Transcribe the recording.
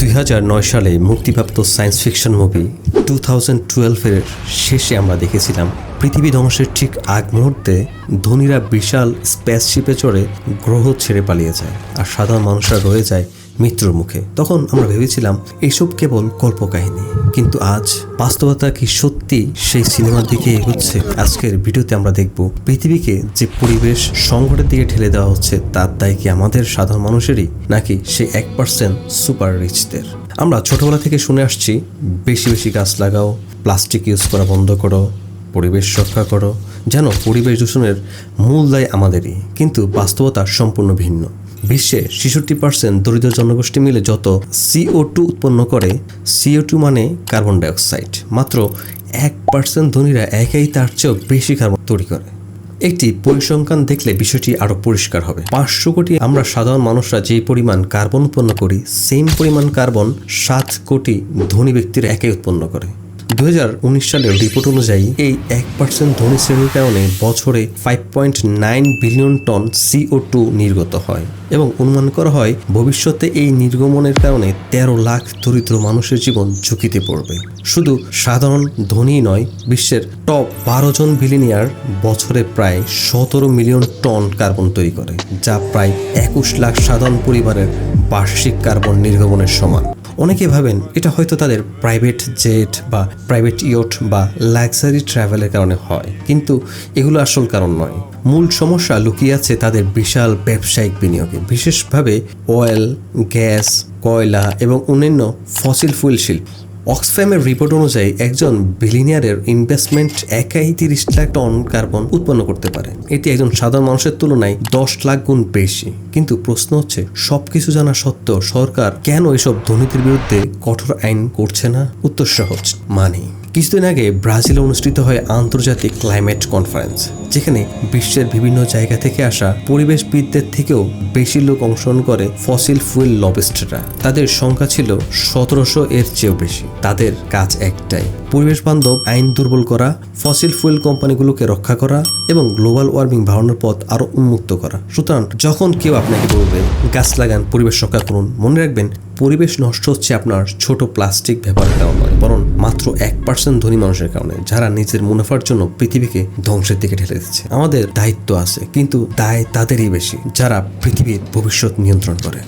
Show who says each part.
Speaker 1: দুই হাজার নয় সালে মুক্তিপ্রাপ্ত science fiction movie two thousand টুয়েলভের শেষে আমরা দেখেছিলাম পৃথিবী ধ্বংসের ঠিক আগ মুহূর্তে ধনীরা বিশাল স্পেসশিপে চড়ে গ্রহ ছেড়ে পালিয়ে যায় আর সাধারণ মানুষরা রয়ে যায় মৃত্যুর মুখে। তখন আমরা ভেবেছিলাম এইসব কেবল কল্পকাহিনী। কিন্তু আজ বাস্তবতা কি সত্যি সেই সিনেমার দিকে এগোচ্ছে? আজকের ভিডিওতে আমরা দেখব, পৃথিবীকে যে পরিবেশ সংকটের দিকে ঠেলে দেওয়া হচ্ছে, তার দায় কি আমাদের সাধারণ মানুষেরই, নাকি সেই এক পার্সেন্ট সুপার রিচদের আমরা ছোটবেলা থেকে শুনে আসছি, বেশি বেশি গাছ লাগাও প্লাস্টিক ইউজ করা বন্ধ করো পরিবেশ রক্ষা করো। যেন পরিবেশ দূষণের মূল দায় আমাদেরই, কিন্তু বাস্তবতা সম্পূর্ণ ভিন্ন। বিশ্বে ছেষট্টি পার্সেন্ট দরিদ্র জনগোষ্ঠী মিলে যত সিও টু উৎপন্ন করে সিও টু মানে কার্বন ডাইঅক্সাইড মাত্র এক পার্সেন্ট ধনীরা একাই তার চেয়েও বেশি কার্বন তৈরি করে। একটি পরিসংখ্যান দেখলে বিষয়টি আরও পরিষ্কার হবে। পাঁচশো কোটি আমরা সাধারণ মানুষরা যে পরিমাণ কার্বন উৎপন্ন করি সেম পরিমাণ কার্বন সাত কোটি ধনী ব্যক্তির একাই উৎপন্ন করে। দু হাজার উনিশ সালের রিপোর্ট অনুযায়ী এই এক পার্সেন্ট ধনী শ্রেণির কারণে বছরে five point nine billion ton CO two নির্গত হয় এবং অনুমান করা হয় ভবিষ্যতে এই নির্গমনের কারণে তেরো লাখ দরিদ্র মানুষের জীবন ঝুঁকিতে পড়বে। শুধু সাধারণ ধনী নয়, বিশ্বের টপ বারো জন বিলিনিয়ার বছরে প্রায় সতেরো মিলিয়ন টন কার্বন তৈরি করে, যা প্রায় একুশ লাখ সাধারণ পরিবারের বার্ষিক কার্বন নির্গমনের সমান। অনেকে ভাবেন এটা হয়তো তাদের প্রাইভেট জেট বা প্রাইভেট ইয়ট বা লাক্সারি ট্রাভেলের কারণে হয়। কিন্তু এগুলো আসল কারণ নয়। মূল সমস্যা লুকিয়ে আছে তাদের বিশাল ব্যবসায়িক বিনিয়োগে। বিশেষভাবে অয়েল গ্যাস কয়লা এবং অন্যান্য ফসিল ফুল শিল্প। অক্সফ্যামের রিপোর্ট অনুযায়ী একজন বিলিনিয়ারের ইনভেস্টমেন্ট একাই তিরিশ লাখ টন কার্বন উৎপন্ন করতে পারে। এটি একজন সাধারণ মানুষের তুলনায় দশ লাখ গুণ বেশি। কিন্তু প্রশ্ন হচ্ছে, সবকিছু জানা সত্ত্বেও সরকার কেন এসব দুর্নীতির বিরুদ্ধে কঠোর আইন করছে না? উত্তর সহজ মানি কিছুদিন আগে ব্রাজিলে অনুষ্ঠিত হয় আন্তর্জাতিক ক্লাইমেট কনফারেন্স, যেখানে বিশ্বের বিভিন্ন জায়গা থেকে আসা পরিবেশবিদদের থেকেও বেশি লোক অংশগ্রহণ করে ফসিল ফুয়েল লবিস্টরা। তাদের সংখ্যা ছিল সতেরোশো এর চেয়েও বেশি। তাদের কাজ একটাই, পরিবেশ বান্ধব, আইন দুর্বল করা, ফসিল ফুয়েল কোম্পানিগুলোকে রক্ষা করা এবং গ্লোবাল ওয়ার্মিং বাড়ানোর পথ আরও উন্মুক্ত করা। সুতরাং যখন কেউ আপনাকে বলবে, গাছ লাগান, পরিবেশ রক্ষা করুন, মনে রাখবেন পরিবেশ নষ্ট হচ্ছে আপনার ছোট প্লাস্টিক ব্যবহারের কারণে নয় বরং মাত্র এক পার্সেন্ট ধনী মানুষের কারণে, যারা নিজের মুনাফার জন্য পৃথিবীকে ধ্বংসের দিকে ঠেলে দিচ্ছে। আমাদের দায়িত্ব আছে, কিন্তু দায় তাদেরই বেশি, যারা পৃথিবীর ভবিষ্যৎ নিয়ন্ত্রণ করে।